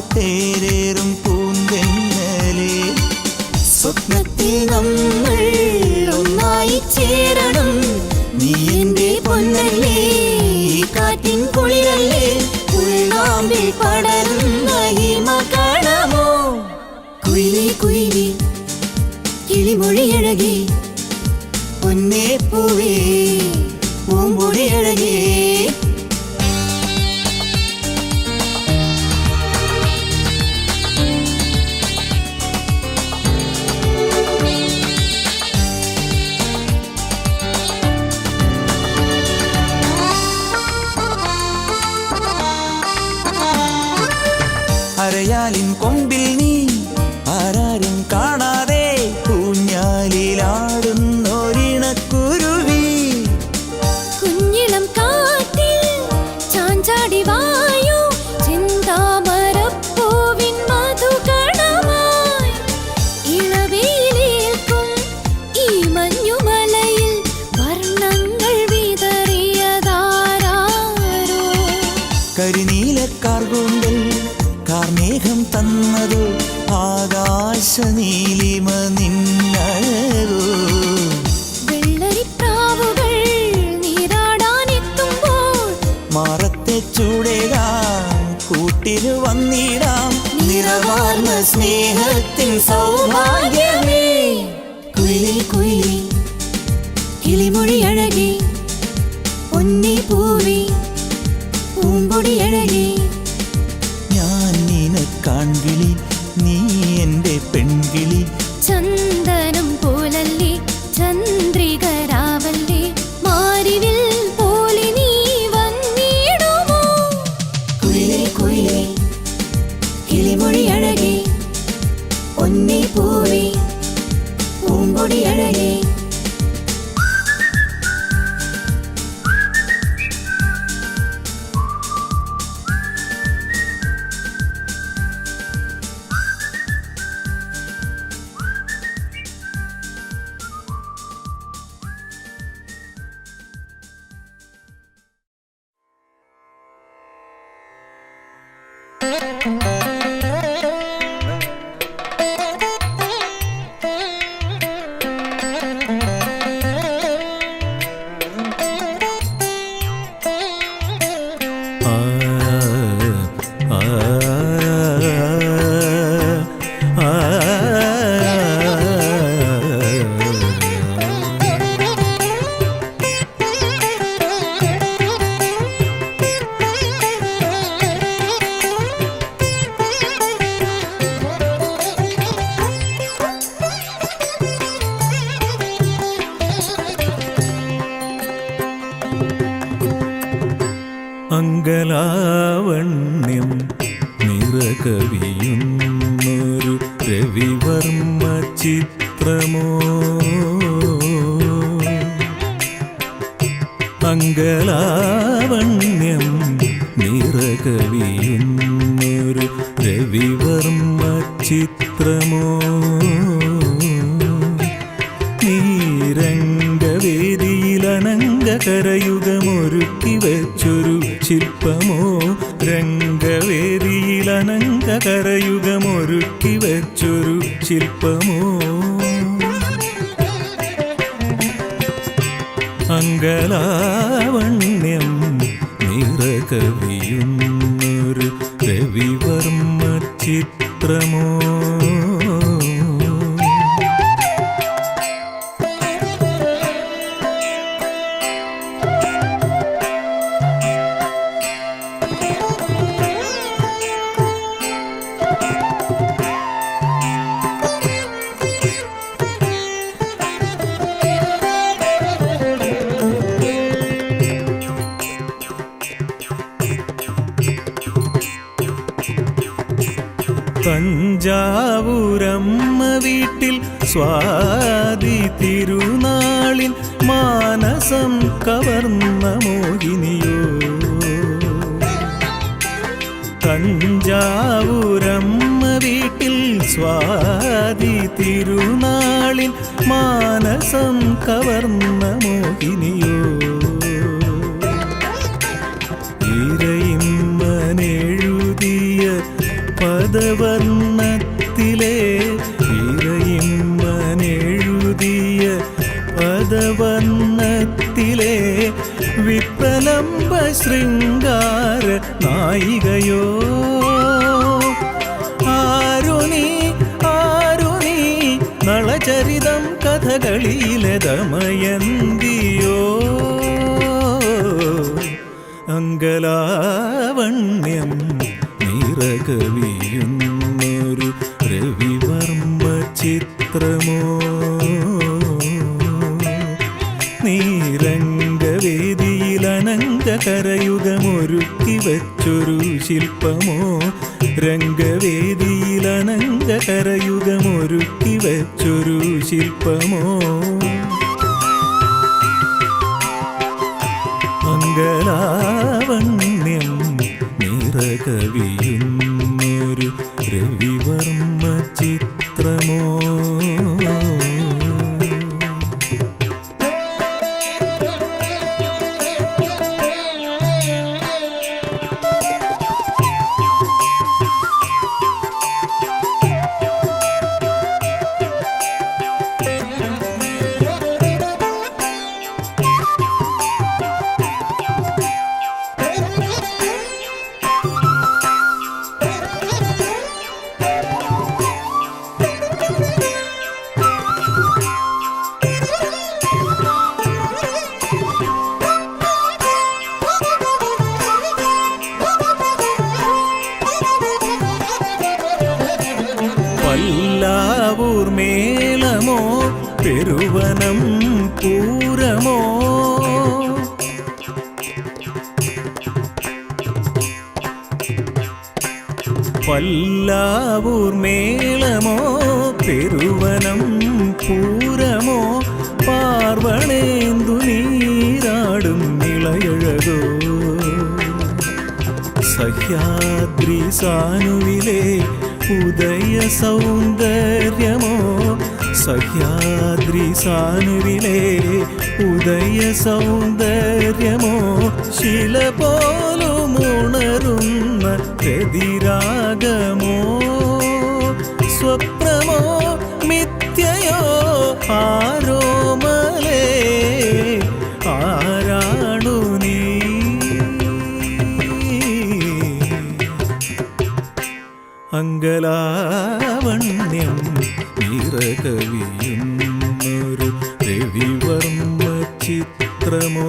തേരേറും പൂന്തെന്നലേ. സ്വപ്നത്തിൽ നമ്മൾ ഒന്നായി ചേരണം. നീ എന്റെ പൊന്നല്ലേ കാറ്റിൻ കുളിരല്ലേ. ഉള്ളാമ്പിൽ പടരും ഹിമ കാണാമോ? കുയിലി കുയിലി കിളിമൊഴി അഴകി. പൊന്നേ പൂവേ പൂമ്പൊഴി അഴകേ. 着你。അങ്കലാവണ്യം നിറകവിയുന്നൊരു രവിവർമ്മ ചിത്രമോ? നീരംഗവേദിയിലനങ്ക കരയുഗമൊരുക്കി വെച്ചൊരു ശില്പമോ? രംഗവേദിയിലനങ്ക കരയുഗമൊരുക്കി വെച്ചൊരു ശില്പമോ? അങ്കലാവണ്യം നിറകവിയുന്നൊരു രവിവർമ്മ ചിത്രമോ? സ്വാതി തിരുനാളിൽ മാനസം കവർന്ന മോഹിനിയോ? തഞ്ചാവൂരമ്മ വീട്ടിൽ സ്വാതി തിരുനാളിൽ മാനസം കവർന്ന മോഹിനിയോ? ഇരയിമ്മനെഴുതിയ പദവർണത്തിലെ ശൃംഗാര നായികയോ? ആരുണി ആരുണി നളചരിതം കഥകളിയിലെ ദമയന്തിയോ അങ്കലാവണ്യം വെച്ചൊരു ശില്പമോ രംഗവേദിയിലനങ്ക കരയുഗമൊരുക്കി വെച്ചൊരു ശില്പമോ? മംഗലാവണ്യം നിറകവിയുന്നൊരു രവിവർമ്മ ചിത്രമോ? സഹ്യാദ്രി സാനുവിലെ ഉദയ സൗന്ദര്യമോ സഹ്യാദ്രി സാനുവിലെ ഉദയ സൗന്ദര്യമോ ശില പോലും ഉണരുന്ന പ്രതിരാഗമോ സ്വപ്നമോ മിഥ്യയോ? ആരോമലേ അങ്കലാവണ്യം നിറകവിയുന്നൊരു രവിവർമ്മ ചിത്രമോ?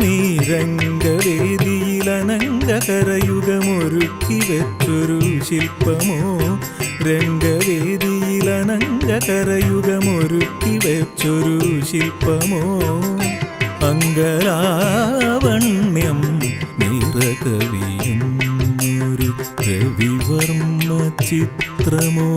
നീരംഗവേദിയിലനങ്ക കരയുഗമൊരുക്കി വെച്ചൊരു ശില്പമോ? രംഗവേദിയിലനങ്കകരയുഗമൊരുക്കി വെച്ചൊരു ശില്പമോ? അങ്കലാവണ്യം നിറകവിയും രവിവർമ്മ ചിത്രമോ?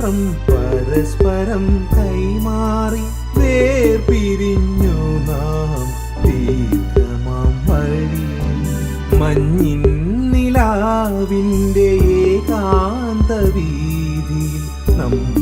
മാത്രം പരസ്പരം കൈമാറി വേർപിരിഞ്ഞു നാം ദീർഘമാം വഴി. മഞ്ഞിൻ നിലാവിന്റെ ഏകാന്ത വീതിയിൽ നമ്മളറിയാതെ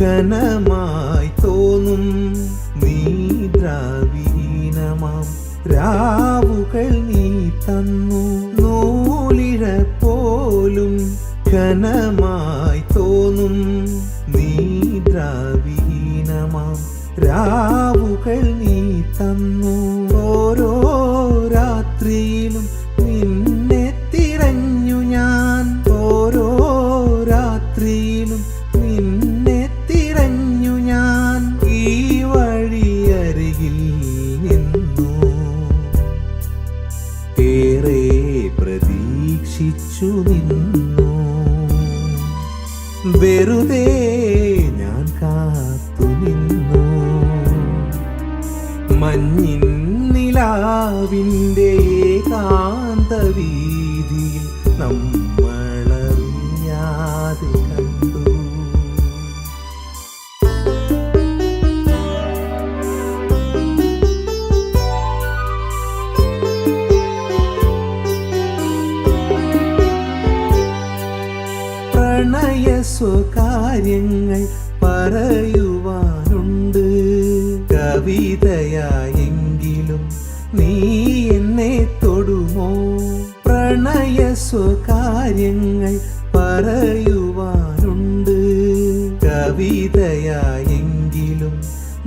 ഘനമായി തോന്നും നീ ദ്രാവീണമാം. രാവുകൾ നീ തന്നു നൂലിഴ പോലും ഘനമായി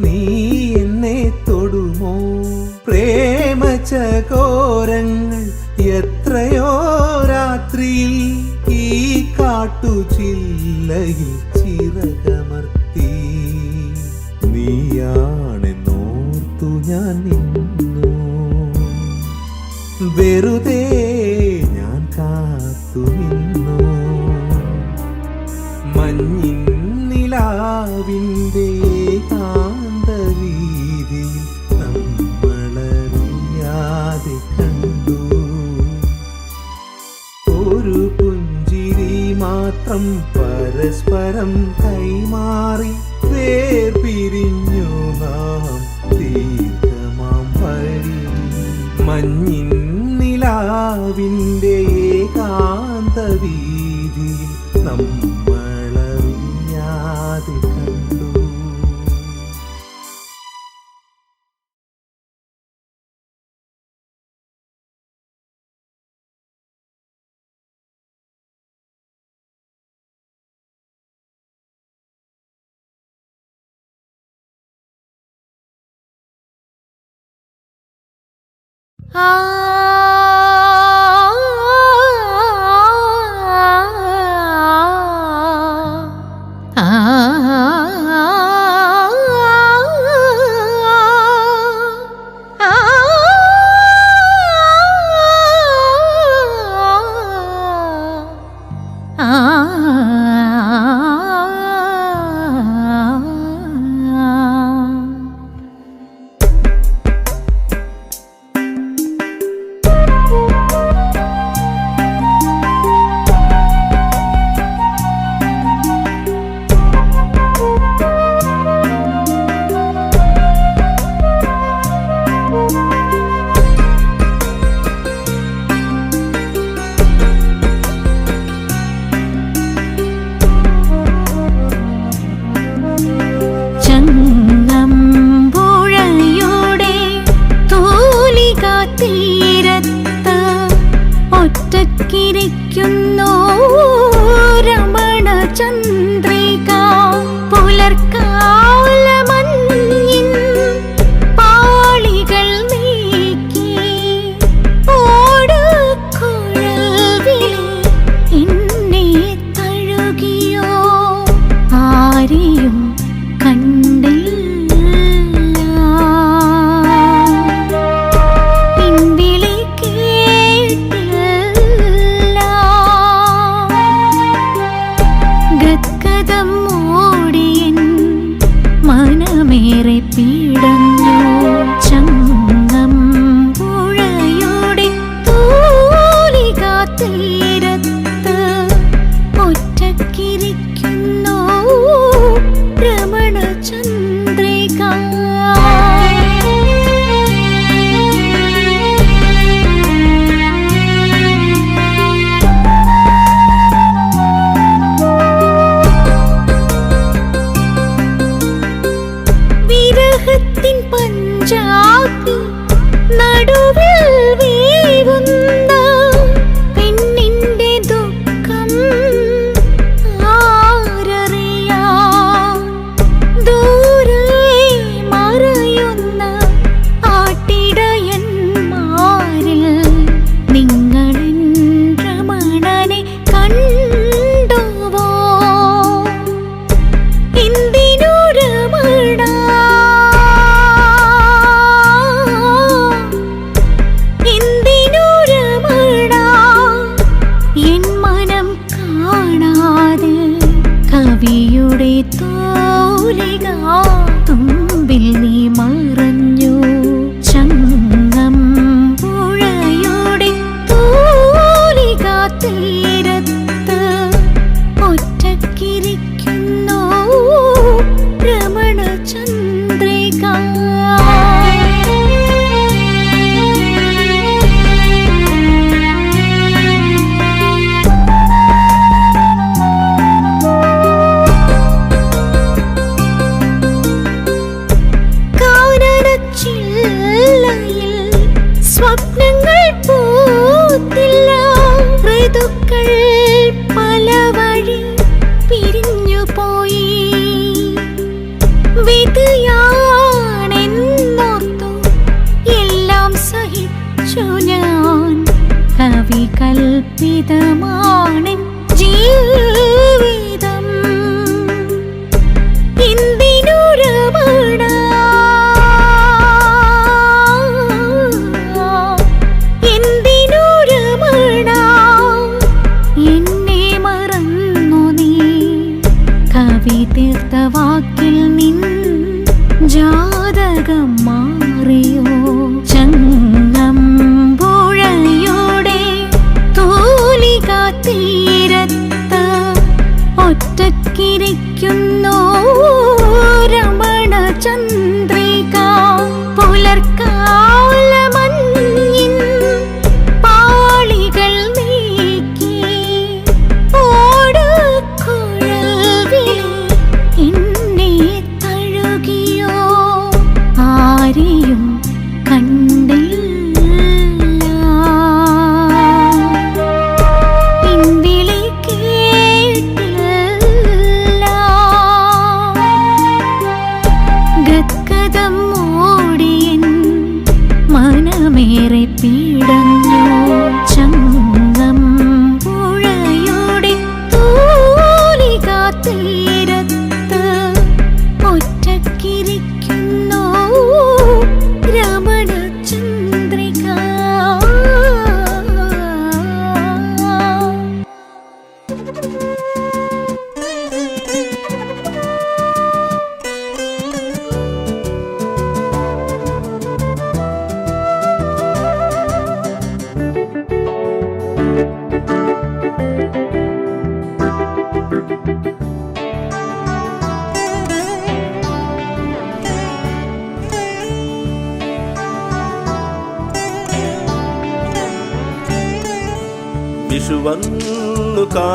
നീ എന്നെ തൊടുമോ? പ്രേമചകോരങ്ങൾ എത്രയോ രാത്രിയിൽ ഈ കാട്ടുചില്ലയിൽ ചിറകമർത്തി. നീയാണെന്നോർത്തു ഞാൻ നിന്നു. വെറുതെ മാത്രം പരസ്പരം കൈമാറി വേർപിരിഞ്ഞു നാം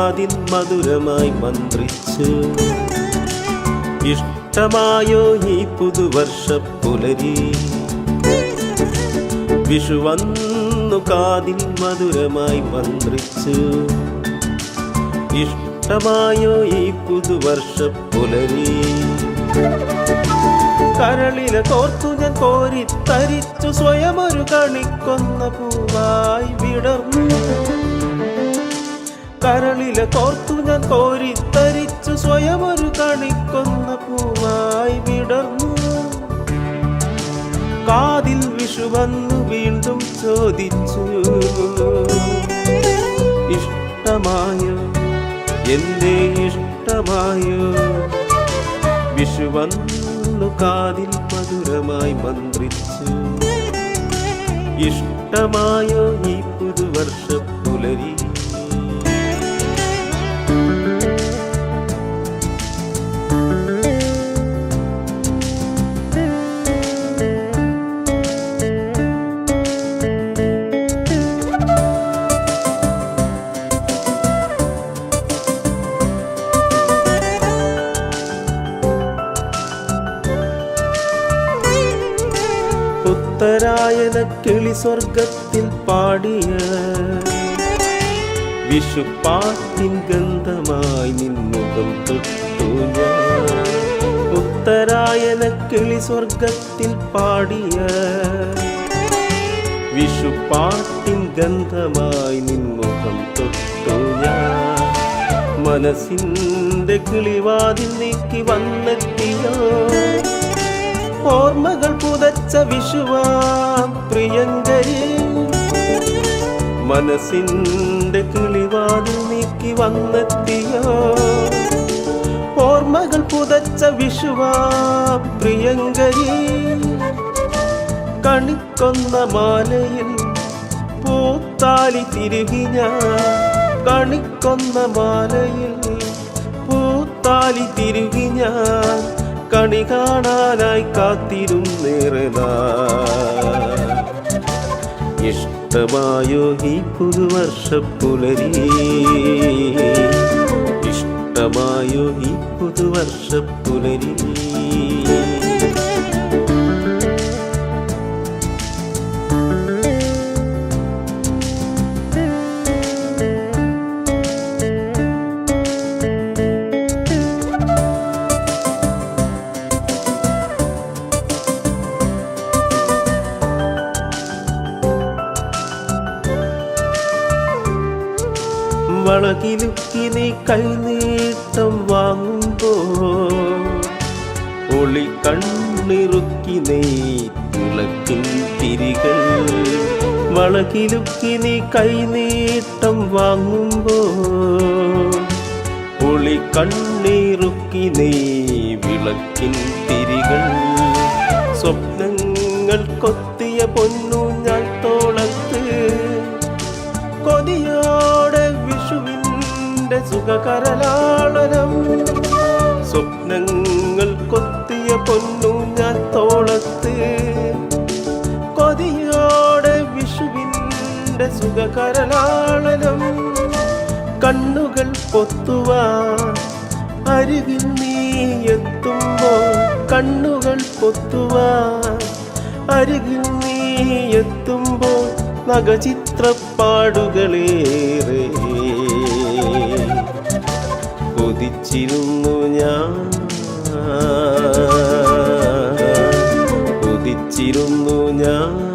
വന്നു മധുരമായി മന്ത്രിച്ചു. ഇഷ്ടമായോ ഈ പുതുവർഷ പുലരി? വിഷുവന്നു കാതിൽ മധുരമായി മന്ത്രിച്ചു. ഇഷ്ടമായോ ഈ പുതുവർഷ പുലരി? കരളിലെ കോർത്തു ഞാൻ കോരിത്തരിച്ചു. സ്വയമൊരു കണിക്കൊന്ന പൂവായി വിടർന്നു. കരളിലെ തോർത്തു ഞാൻ കോരിത്തരിച്ചു ഒരു കണിക്കൊന്ന പൂവായി വിടർന്നു. കാതിൽ വിഷു വന്നു വീണ്ടും ചോദിച്ചു. ഇഷ്ടമായോ എന്റെ ഇഷ്ടമായോ? വിഷു വന്നു കാതിൽ മധുരമായി മന്ത്രിച്ചു. ഇഷ്ടമായോ ഈ പുതുവർഷ പുലരി ഉത്തരായന കിളി സ്വർഗത്തിൽ പാടിയ വിഷുപ്പാത്തിൻ ഗന്ധമായി നിന്നുകം തൊട്ടു ഞാൻ. ഉത്തരായന കിളി സ്വർഗത്തിൽ പാടിയ വിഷുപ്പാട്ടിൻ ഗന്ധമായി നിന്നുകം തൊട്ടു ഞാൻ. മനസ്സിന്റെ കിളിവാതിൽ നീക്കി വന്നെത്തിയോ ഓർമ്മകൾ പുതച്ച വിഷുവാം പ്രിയങ്കരി മനസ്സിന്റെ കിളിവാതിൽ നീക്കി വന്നെത്തിയ ഓർമ്മകൾ പുതച്ച വിഷുവാ പ്രിയങ്കരി കണിക്കൊന്ന മാലയിൽ പൂത്താലി തിരുകി ഞാൻ. കണിക്കൊന്ന മാലയിൽ പൂത്താലി തിരുകി ഞാൻ. കണി കാണാനായി കാത്തിരുന്നേറെ. ഇഷ്ടമായോ ഈ പുതുവർഷ പുലരി ഇഷ്ടമായോ ഈ പുതുവർഷ കൈനീട്ടം വാങ്ങുമ്പോ ഒളി കണ്ണിറുക്കി നീ തിരികൾ. വളകിലുക്കി നീ കൈനീട്ടം വാങ്ങുമ്പോ ഒളി കണ്ണീറുക്കി നീ വിളക്കിൻ തിരികൾ. സ്വപ്നങ്ങൾ സുഖകരലാളനം സ്വപ്നങ്ങൾ കൊത്തിയ പൊന്നു ഞാൻ തോളത്ത്. കൊതിയോടെ വിഷുവിന്റെ സുഖകരലാളനം. കണ്ണുകൾ പൊത്തുവാ അരികിൽ നീ എത്തുമ്പോൾ കണ്ണുകൾ പൊത്തുവാ അരികിൽ നീ എത്തുമ്പോൾ നഗചിത്രപ്പാടുകളേറെ. കൊതിച്ചിരുന്നു ഞാൻ. കൊതിച്ചിരുന്നു ഞാൻ.